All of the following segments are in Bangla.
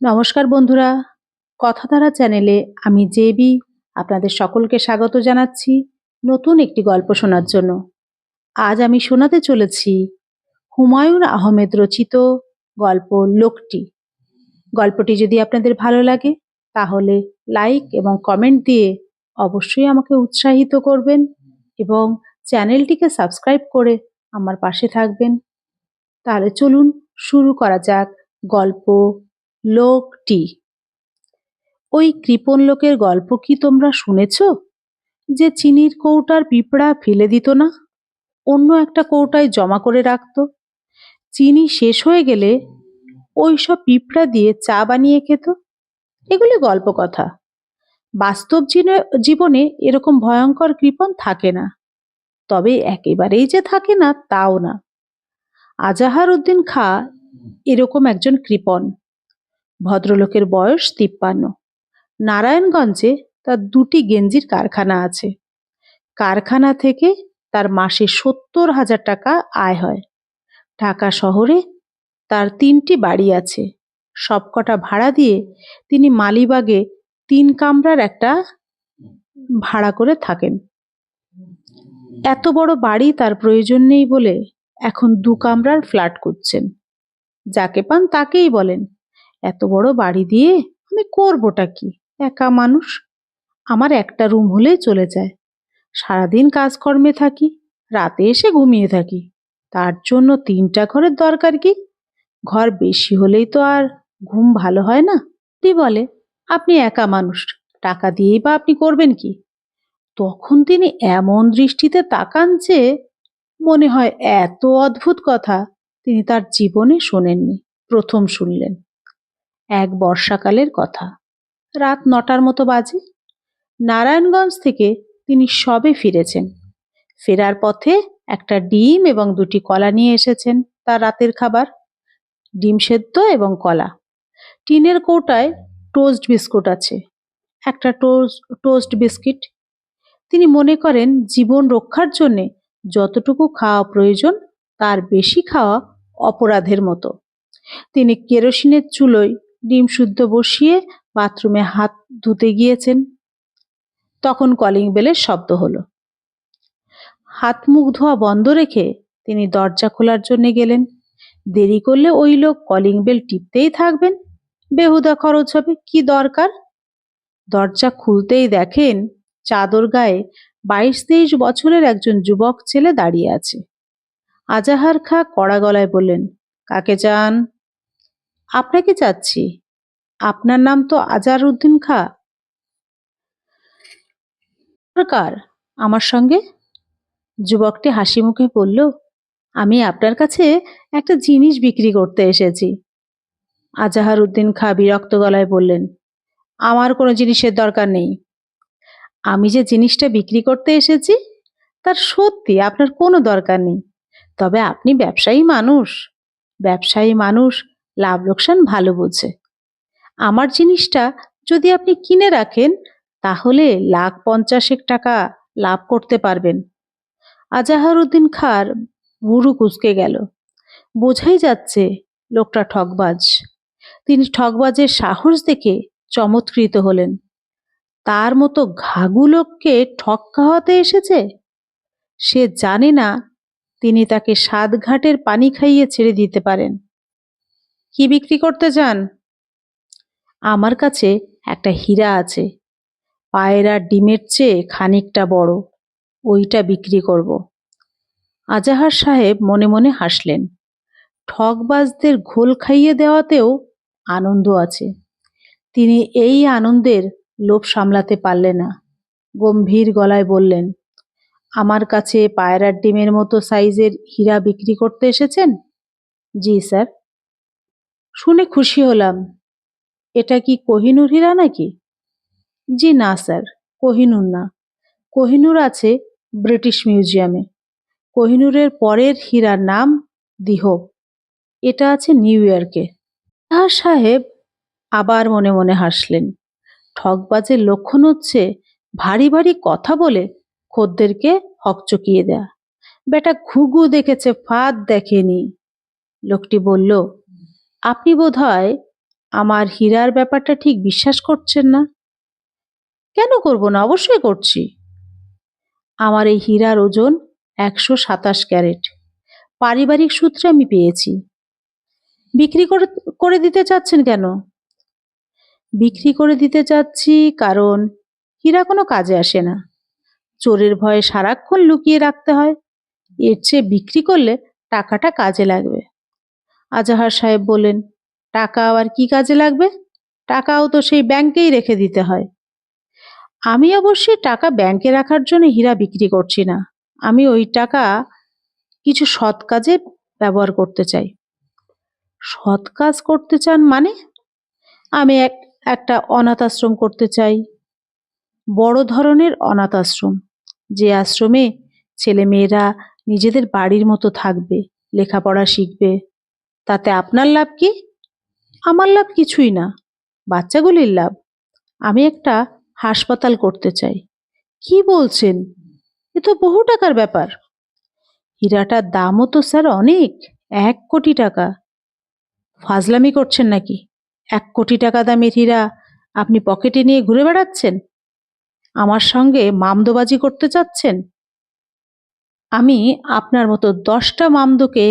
নমস্কার বন্ধুরা। কথাধারা চ্যানেলে আমি জেবি, আপনাদের সকলকে স্বাগত জানাচ্ছি নতুন একটি গল্প শোনার জন্য। আজ আমি শোনাতে চলেছি হুমায়ুন আহমেদ রচিত গল্প লোকটি। গল্পটি যদি আপনাদের ভালো লাগে, তাহলে লাইক এবং কমেন্ট দিয়ে অবশ্যই আমাকে উৎসাহিত করবেন এবং চ্যানেলটিকে সাবস্ক্রাইব করে আমার পাশে থাকবেন। তাহলে চলুন শুরু করা যাক গল্প লোকটি। ওই কৃপণ লোকের গল্প কি তোমরা শুনেছ? যে চিনির কৌটার পিঁপড়া ফেলে দিত না? অন্য একটা কৌটায় জমা করে রাখত। চিনি শেষ হয়ে গেলে ওই সব পিঁপড়া দিয়ে চা বানিয়ে খেত। এগুলি গল্প কথা। বাস্তব জীবনে এরকম ভয়ঙ্কর কৃপণ থাকে না। তবে একেবারেই যে থাকে না, তাও না। আজাহার উদ্দিন খা এরকম একজন কৃপণ। ভদ্রলোকের বয়স তিপ্পান্ন। নারায়ণগঞ্জে তার দুটি গেঞ্জির কারখানা আছে। কারখানা থেকে তার মাসে সত্তর হাজার টাকা আয় হয়। ঢাকা শহরে তার তিনটি বাড়ি আছে। সবকটা ভাড়া দিয়ে তিনি মালিবাগে তিন কামরার একটা ভাড়া করে থাকেন। এত বড় বাড়ি তার প্রয়োজন নেই বলে এখন দু কামরার ফ্ল্যাট করছেন যাকে পান তাকেই বলেন। এত বড় বাড়ি দিয়ে আমি করবোটা কি? একা মানুষ? আমার একটা রুম হলেই চলে যায়। সারাদিন কাজকর্মে থাকি, রাতে এসে ঘুমিয়ে থাকি। তার জন্য তিনটা ঘরের দরকার কি? ঘর বেশি হলেই তো আর ঘুম ভালো হয় না? তুই বলে? আপনি একা মানুষ, টাকা দিয়েই বা আপনি করবেন কি? তখন তিনি এমন দৃষ্টিতে তাকান যে মনে হয় এত অদ্ভুত কথা তিনি তার জীবনে শোনেননি। প্রথম শুনলেন। এক বর্ষাকালের কথা। রাত নটার মতো বাজে। নারায়ণগঞ্জ থেকে তিনি সবে ফিরেছেন। ফেরার পথে একটা ডিম এবং দুটি কলা নিয়ে এসেছেন তার রাতের খাবার। ডিম সেদ্ধ এবং কলা। টিনের কৌটায় টোস্ট বিস্কুট আছে। একটা টোস্ট টোস্ট বিস্কিট। তিনি মনে করেন জীবন রক্ষার জন্যে যতটুকু খাওয়া প্রয়োজন তার বেশি খাওয়া অপরাধের মতো। তিনি কেরোসিনের চুলোয় ডিম শুদ্ধ বসিয়ে বাথরুমে হাত ধুতে গিয়েছেন। তখন কলিং বেলের শব্দ হলো। হাত মুখ ধোয়া বন্ধ রেখে তিনি দরজা খোলার জন্য গেলেন। দেরি করলে ওই লোক কলিং বেল টিপতেই থাকবেন। বেহুদা খরচ হবে, কি দরকার? দরজা খুলতেই দেখেন চাদর গায়ে বাইশ তেইশ বছরের একজন যুবক ছেলে দাঁড়িয়ে আছে। আজাহার খা কড়া গলায় বললেন, কাকে চান? আপনাকে চাচ্ছি। আপনার নাম তো আজার উদ্দিন খা কার? আমার সঙ্গে? যুবকটি হাসি মুখে বলল, আমি আপনার কাছে একটা জিনিস বিক্রি করতে এসেছি। আজাহার উদ্দিন খা বিরক্ত গলায় বললেন, আমার কোনো জিনিসের দরকার নেই। আমি যে জিনিসটা বিক্রি করতে এসেছি, তার সত্যি আপনার কোনো দরকার নেই। তবে আপনি ব্যবসায়ী মানুষ। ব্যবসায়ী মানুষ লাভ লোকসান ভালো বোঝে আমার জিনিসটা যদি আপনি কিনে রাখেন, তাহলে লাখ পঞ্চাশেক টাকা লাভ করতে পারবেন। আজাহারউদ্দিন খার বুড়ো কুচকে গেল। বোঝাই যাচ্ছে লোকটা ঠকবাজ তিনি ঠকবাজের সাহস দেখে চমৎকৃত হলেন। তার মতো ঘাগু লোককে ঠক খাওয়াতে এসেছে? সে জানে না তিনি তাকে সাত ঘাটের পানি খাইয়ে ছেড়ে দিতে পারেন। কি বিক্রি করতে চান? আমার কাছে একটা হীরা আছে। পায়রার ডিমের চেয়ে খানিকটা বড়। ওইটা বিক্রি করব। আজাহার সাহেব মনে মনে হাসলেন। ঠকবাজদের ঘোল খাইয়ে দেওয়াতেও আনন্দ আছে। তিনি এই আনন্দের লোভ সামলাতে পারলেন না। গম্ভীর গলায় বললেন, আমার কাছে পায়রার ডিমের মতো সাইজের হীরা বিক্রি করতে এসেছেন? জি, স্যার। শুনে খুশি হলাম। এটা কি কোহিনুর হীরা নাকি? জি না, স্যার, কোহিনুর না। কোহিনুর আছে ব্রিটিশ মিউজিয়ামে। কোহিনুরের পরের হীরার নাম দিহ। এটা আছে নিউ ইয়র্কে। আর সাহেব আবার মনে মনে হাসলেন। ঠকবাজের লক্ষণ হচ্ছে ভারী ভারী কথা বলে খদ্দেরকে হকচকিয়ে দেয়া। বেটা ঘুঘু দেখেছে, ফাঁদ দেখেনি। লোকটি বলল আপনি বোধহয় আমার হীরার ব্যাপারটা ঠিক বিশ্বাস করছেন না? কেন করব না? অবশ্যই করছি। আমার এই হীরার ওজন একশো সাতাশ ক্যারেট। পারিবারিক সূত্রে আমি পেয়েছি। বিক্রি করে করে দিতে চাচ্ছেন কেন? বিক্রি করে দিতে চাচ্ছি কারণ হীরা কোনো কাজে আসে না। চোরের ভয়ে সারাক্ষণ লুকিয়ে রাখতে হয়। এর চেয়ে বিক্রি করলে টাকাটা কাজে লাগবে। আজাহার সাহেব বললেন টাকা আবার কি কাজে লাগবে? টাকাও তো সেই ব্যাংকেই রেখে দিতে হয়। আমি অবশ্যই টাকা ব্যাংকে রাখার জন্য হীরা বিক্রি করছি না। আমি ওই টাকা কিছু সৎ কাজে ব্যবহার করতে চাই। সৎ কাজ করতে চান মানে? আমি এক, একটা অনাথ আশ্রম করতে চাই। বড় ধরনের অনাথ আশ্রম। যে আশ্রমে ছেলে মেয়েরা নিজেদের বাড়ির মতো থাকবে, লেখাপড়া শিখবে। তাতে আপনার লাভ কি? আমার লাভ কিছুই না। বাচ্চাগুলির লাভ। আমি একটা হাসপাতাল করতে চাই। কি বলছেন? এ তো বহু টাকার ব্যাপার। হীরাটার দামও তো স্যার অনেক, এক কোটি টাকা। ফাজলামি করছেন নাকি? এক কোটি টাকা দামের হীরা আপনি পকেটে নিয়ে ঘুরে বেড়াচ্ছেন? আমার সঙ্গে মামদোবাজি করতে চাচ্ছেন? আমি আপনার মতো দশটা মামদোকে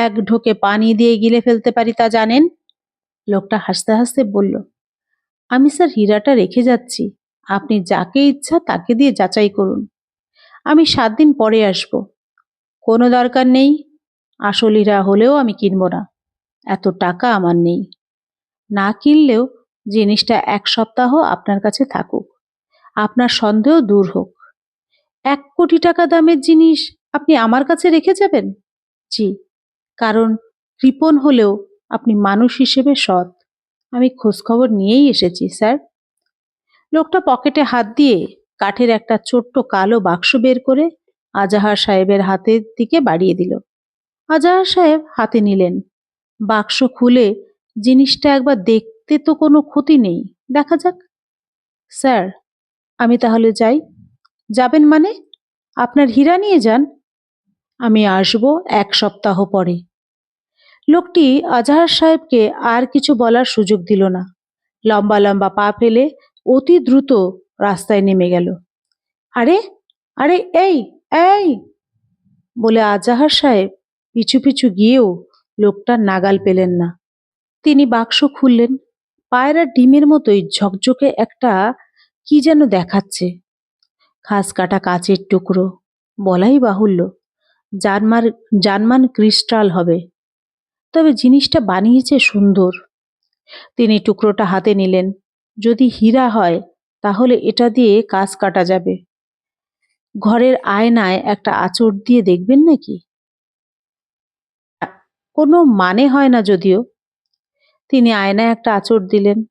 এক ঢোকে পানি দিয়ে গিলে ফেলতে পারি তা জানেন? লোকটা হাসতে হাসতে বলল, আমি স্যার হীরাটা রেখে যাচ্ছি। আপনি যাকে ইচ্ছা তাকে দিয়ে যাচাই করুন। আমি সাত দিন পরে আসব। কোনো দরকার নেই। আসল হীরা হলেও আমি কিনব না। এত টাকা আমার নেই। না কিনলেও জিনিসটা এক সপ্তাহ আপনার কাছে থাকুক। আপনার সন্দেহ দূর হোক। এক কোটি টাকা দামের জিনিস আপনি আমার কাছে রেখে যাবেন? জি, কারণ কৃপণ হলেও আপনি মানুষ হিসেবে সৎ। আমি খোঁজখবর নিয়েই এসেছি, স্যার। লোকটা পকেটে হাত দিয়ে কাঠের একটা ছোট্ট কালো বাক্স বের করে আজাহার সাহেবের হাতের দিকে বাড়িয়ে দিল। আজাহার সাহেব হাতে নিলেন। বাক্স খুলে জিনিসটা একবার দেখতে তো কোনো ক্ষতি নেই। দেখা যাক। স্যার, আমি তাহলে যাই। যাবেন মানে? আপনার হীরা নিয়ে যান। আমি আসব এক সপ্তাহ পরে। লোকটি আজহার সাহেবকে আর কিছু বলার সুযোগ দিল না। লম্বা লম্বা পা ফেলে অতি দ্রুত রাস্তায় নেমে গেল। আরে আরে, এই এই! বলে আজাহার সাহেব পিছু পিছু গিয়েও লোকটার নাগাল পেলেন না। তিনি বাক্স খুললেন। পায়রা ডিমের মতোই ঝকঝকে একটা কি যেন দেখাচ্ছে। খাস কাটা কাচের টুকরো, বলাই বাহুল্য। জানমার, জানমান ক্রিস্টাল হবে। তবে জিনিসটা বানিয়েছে সুন্দর। তিনি টুকরোটা হাতে নিলেন। যদি হীরা হয়, তাহলে এটা দিয়ে কাজ কাটা যাবে। ঘরের আয়নায় একটা আঁচড় দিয়ে দেখবেন নাকি? কোনো মানে হয় না যদিও। তিনি আয়নায় একটা আঁচড় দিলেন।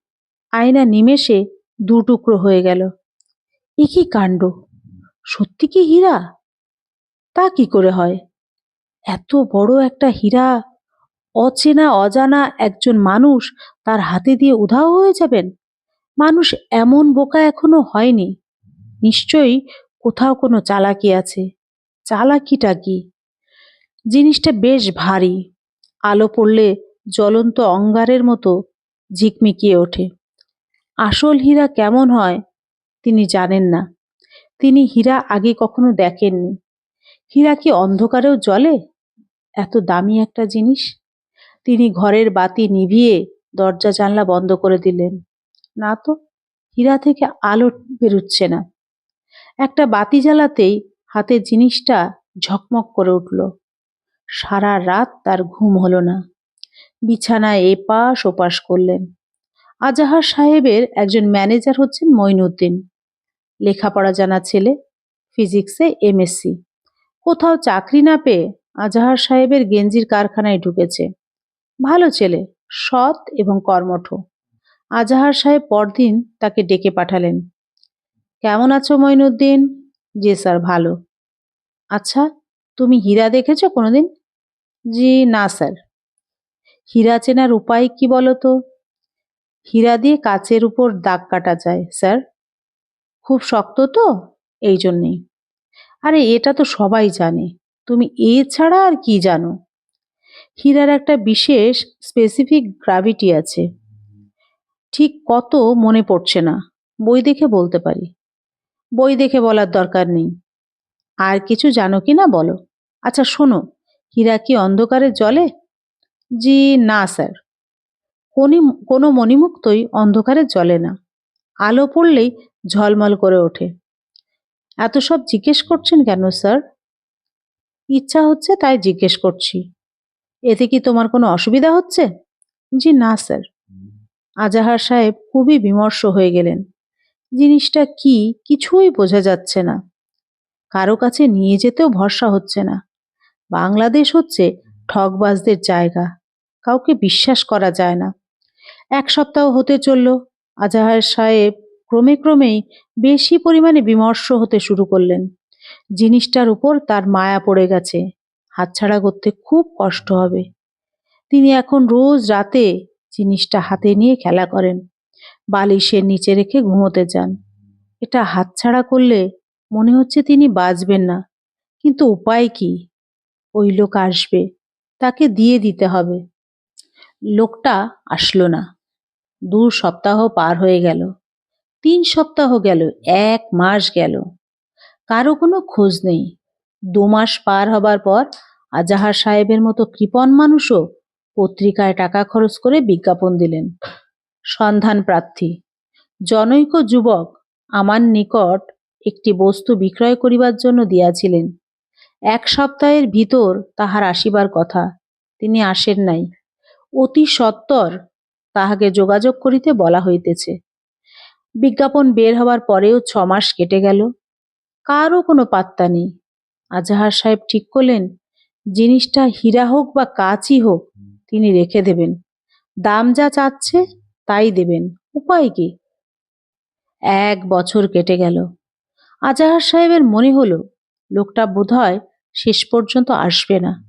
আয়না নিমেষে দু টুকরো হয়ে গেল। এ কি কাণ্ড? সত্যি কি হীরা? তা কি করে হয়? এত বড় একটা হীরা, অচেনা অজানা একজন মানুষ তার হাতে দিয়ে উধাও হয়ে যাবেন? মানুষ এমন বোকা এখনও হয়নি। নিশ্চয়ই কোথাও কোনো চালাকি আছে। চালাকিটা কি? জিনিসটা বেশ ভারী। আলো পড়লে জ্বলন্ত অঙ্গারের মতো ঝিকমিকিয়ে ওঠে। আসল হীরা কেমন হয় তিনি জানেন না। তিনি হীরা আগে কখনো দেখেননি। হীরা কি অন্ধকারেও জ্বলে? এত দামি একটা জিনিস। তিনি ঘরের বাতি নিভিয়ে দরজা জানলা বন্ধ করে দিলেন। না তো, হীরা থেকে আলো বেরুচ্ছে না। একটা বাতি জ্বালাতেই হাতের জিনিসটা ঝকমক করে উঠল। সারা রাত তার ঘুম হলো না। বিছানায় এপাশ ওপাশ করলেন। আজাহার সাহেবের একজন ম্যানেজার হচ্ছেন মঈনুদ্দিন। লেখাপড়া জানা ছেলে, ফিজিক্সে এমএসসি। কোথাও চাকরি না পেয়ে আজাহার সাহেবের গেঞ্জির কারখানায় ঢুকেছে। ভালো ছেলে, সৎ এবং কর্মঠ। আজাহার সাহেব পরদিন তাকে ডেকে পাঠালেন। কেমন আছো মঈনুদ্দিন? জি স্যার, ভালো। আচ্ছা তুমি হীরা দেখেছ কোনোদিন? জি, না স্যার। হীরা চেনার উপায় কি বলো তো? হীরা দিয়ে কাচের উপর দাগ কাটা যায়, স্যার। খুব শক্ত তো, এই জন্যেই। আরে, এটা তো সবাই জানে। তুমি এ ছাড়া আর কি জানো? হীরার একটা বিশেষ স্পেসিফিক গ্রাভিটি আছে। ঠিক কত মনে পড়ছে না, বই দেখে বলতে পারি। বই দেখে বলার দরকার নেই। আর কিছু জানো কি না বলো? আচ্ছা শোনো, হীরা কি অন্ধকারে জলে? জি, না, স্যার। কোনি মণিমুক্তই অন্ধকারে জ্বলে না। আলো পড়লেই ঝলমল করে ওঠে। এত সব জিজ্ঞেস করছেন কেন, স্যার? ইচ্ছা হচ্ছে তাই জিজ্ঞেস করছি। এতে কি তোমার কোনো অসুবিধা হচ্ছে? জি, না, স্যার। আজাহার সাহেব খুবই বিমর্ষ হয়ে গেলেন। জিনিসটা কি, কিছুই বোঝা যাচ্ছে না। কারও কাছে নিয়ে যেতেও ভরসা হচ্ছে না। বাংলাদেশ হচ্ছে ঠকবাজদের জায়গা। কাউকে বিশ্বাস করা যায় না। এক সপ্তাহ হতে চলল। আজাহার সাহেব ক্রমে ক্রমেই বেশি পরিমাণে বিমর্ষ হতে শুরু করলেন। জিনিসটার উপর তার মায়া পড়ে গেছে। হাতছাড়া করতে খুব কষ্ট হবে। তিনি এখন রোজ রাতে জিনিসটা হাতে নিয়ে খেলা করেন। বালিশের নিচে রেখে ঘুমোতে যান। এটা হাতছাড়া করলে মনে হচ্ছে তিনি বাঁচবেন না। কিন্তু উপায় কি? ওই লোক আসবে। তাকে দিয়ে দিতে হবে। লোকটা আসলো না। দু সপ্তাহ পার হয়ে গেল। তিন সপ্তাহ গেল, এক মাস গেল। কারও কোনো খোঁজ নেই। দু মাস পার হবার পর আজাহার সাহেবের মতো কৃপণ মানুষও পত্রিকায় টাকা খরচ করে বিজ্ঞাপন দিলেন। সন্ধান প্রার্থী, জনৈক যুবক আমার নিকট একটি বস্তু বিক্রয় করিবার জন্য দিয়াছিলেন। এক সপ্তাহের ভিতর তাহার আসিবার কথা, তিনি আসেন নাই। অতি সত্বর তাহাকে যোগাযোগ করিতে বলা হইতেছে। বিজ্ঞাপন বের হওয়ার পরেও ছ মাস কেটে গেল। কারও কোনো পাত্তা নেই। আজাহার সাহেব ঠিক করলেন, জিনিসটা হীরা হোক বা কাচই হোক, তিনি রেখে দেবেন। দাম যা চাচ্ছে, তাই দেবেন। উপায় কি? এক বছর কেটে গেল। আজাহার সাহেবের মনে হলো, লোকটা বোধহয় শেষ পর্যন্ত আসবে না।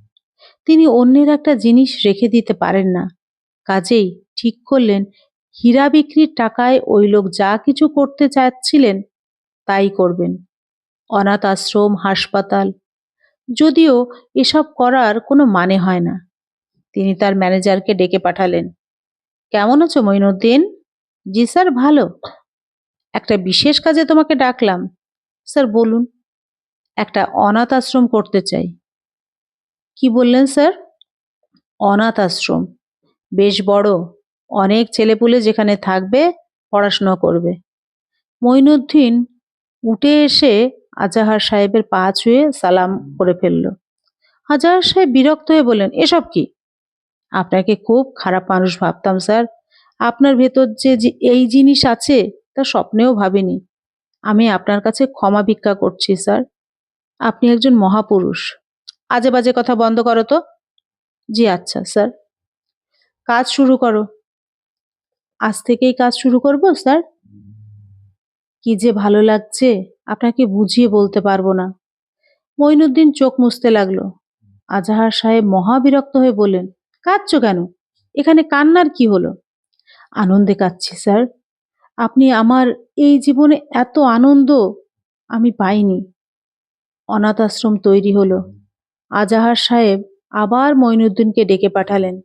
তিনি অন্যের একটা জিনিস রেখে দিতে পারেন না। কাজেই ঠিক করলেন, হীরা বিক্রির টাকায় ওই লোক যা কিছু করতে চাচ্ছিলেন তাই করবেন। অনাথ আশ্রম, হাসপাতাল, যদিও এসব করার কোনো মানে হয় না। তিনি তার ম্যানেজারকে ডেকে পাঠালেন। কেমন আছো মঈনুদ্দিন? জি স্যার, ভালো। একটা বিশেষ কাজে তোমাকে ডাকলাম। স্যার, বলুন, একটা অনাথ আশ্রম করতে চাই। কি বললেন স্যার? অনাথ আশ্রম, বেশ বড়। অনেক ছেলেপুলে যেখানে থাকবে, পড়াশোনা করবে। মঈনুদ্দিন উঠে এসে আজাহার সাহেবের পা ছুঁয়ে সালাম করে ফেলল। আজাহার সাহেব বিরক্ত হয়ে বললেন, এসব কি? আপনাকে খুব খারাপ মানুষ ভাবতাম, স্যার। আপনার ভেতর যে যে এই জিনিস আছে, তা স্বপ্নেও ভাবিনি। আমি আপনার কাছে ক্ষমা ভিক্ষা করছি, স্যার। আপনি একজন মহাপুরুষ। আজে বাজে কথা বন্ধ করো তো? জি আচ্ছা স্যার। কাজ শুরু করো। আজ থেকেই কাজ শুরু করব, স্যার? কি যে ভালো লাগছে, আপনাকে বুঝিয়ে বলতে পারব না। মঈনুদ্দিন চোখ মুছতে লাগল। আজাহার সাহেব মহাবিরক্ত হয়ে বললেন, কাঁদছো কেন? এখানে কান্নার কি হলো? আনন্দে কাঁদছি, স্যার। আপনি আমার এই জীবনে এত আনন্দ আমি পাইনি। অনাথ আশ্রম তৈরি হলো। আজাহার সাহেব আবার মঈনুদ্দিনকে ডেকে পাঠালেন।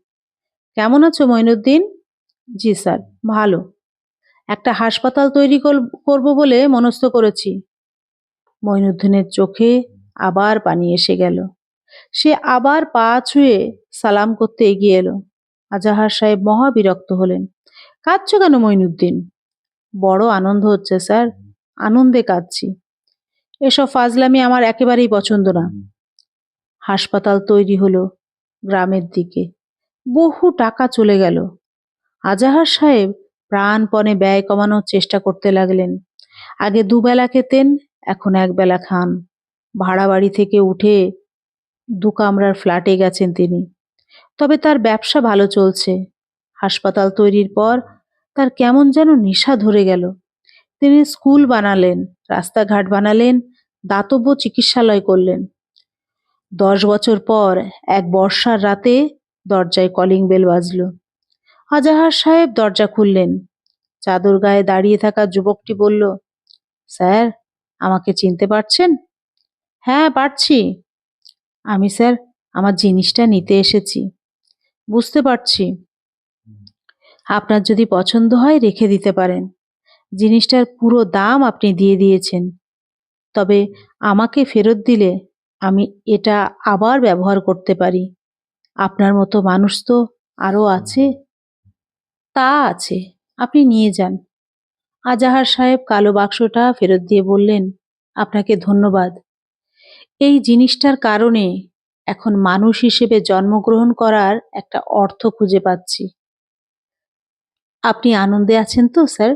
কেমন আছো মঈনুদ্দিন? জি স্যার, ভালো। একটা হাসপাতাল তৈরি কর- করব বলে মনস্থ করেছি। মঈনুদ্দিনের চোখে আবার পানি এসে গেল। সে আবার পা ছুঁয়ে সালাম করতে এগিয়ে এলো। আজাহার সাহেব মহা বিরক্ত হলেন। কাঁদছো কেন মঈনুদ্দিন বড় আনন্দ হচ্ছে স্যার, আনন্দে কাঁদছি। এসব ফাজলামি আমার একেবারেই পছন্দ না। হাসপাতাল তৈরি হলো গ্রামের দিকে। বহু টাকা চলে গেল। আজাহার সাহেব প্রাণপণে ব্যয় কমানোর চেষ্টা করতে লাগলেন। আগে দুবেলা খেতেন, এখন একবেলা খান। ভাড়া বাড়ি থেকে উঠে দু কামরার ফ্ল্যাটে গেছেন তিনি। তবে তার ব্যবসা ভালো চলছে। হাসপাতাল তৈরির পর তার কেমন যেন নেশা ধরে গেল। তিনি স্কুল বানালেন, রাস্তাঘাট বানালেন, দাতব্য চিকিৎসালয় করলেন। দশ বছর পর এক বর্ষার রাতে দরজায় কলিং বেল বাজল। আজাহার সাহেব দরজা খুললেন। চাদর গায়ে দাঁড়িয়ে থাকা যুবকটি বলল, স্যার, আমাকে চিনতে পারছেন? হ্যাঁ পারছি। আমি, স্যার, আমার জিনিসটা নিতে এসেছি। বুঝতে পারছি। আপনার যদি পছন্দ হয়, রেখে দিতে পারেন। জিনিসটার পুরো দাম আপনি দিয়ে দিয়েছেন। তবে আমাকে ফেরত দিলে আমি এটা আবার ব্যবহার করতে পারি। আপনার মতো মানুষ তো আরও আছে। তা আছে, আপনি নিয়ে যান। আজাহার সাহেব কালো বাক্সটা ফেরত দিয়ে বললেন, আপনাকে ধন্যবাদ। এই জিনিসটার কারণে এখন মানুষ হিসেবে জন্মগ্রহণ করার একটা অর্থ খুঁজে পাচ্ছি। আপনি আনন্দে আছেন তো, স্যার?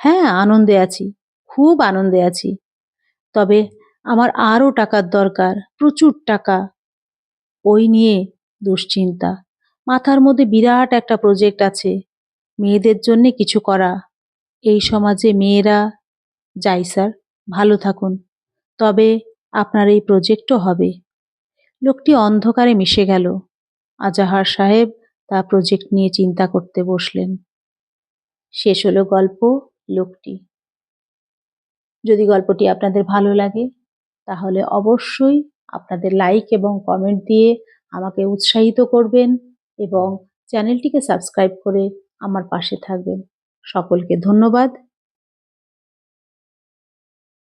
হ্যাঁ আনন্দে আছি, খুব আনন্দে আছি। তবে আমার আরও টাকার দরকার, প্রচুর টাকা। ওই নিয়ে দুশ্চিন্তা। মাথার মধ্যে বিরাট একটা প্রজেক্ট আছে। মেয়েদের জন্যে কিছু করা। এই সমাজে মেয়েরা, যাই স্যার, ভালো থাকুন। তবে আপনার এই প্রজেক্টও হবে। লোকটি অন্ধকারে মিশে গেল। আজাহার সাহেব তা প্রজেক্ট নিয়ে চিন্তা করতে বসলেন। শেষ হলো গল্প, লোকটি। যদি গল্পটি আপনাদের ভালো লাগে, তাহলে অবশ্যই আপনাদের লাইক এবং কমেন্ট দিয়ে আমাকে উৎসাহিত করবেন এবং চ্যানেলটিকে সাবস্ক্রাইব করে আমার পাশে থাকবেন। সকলকে ধন্যবাদ।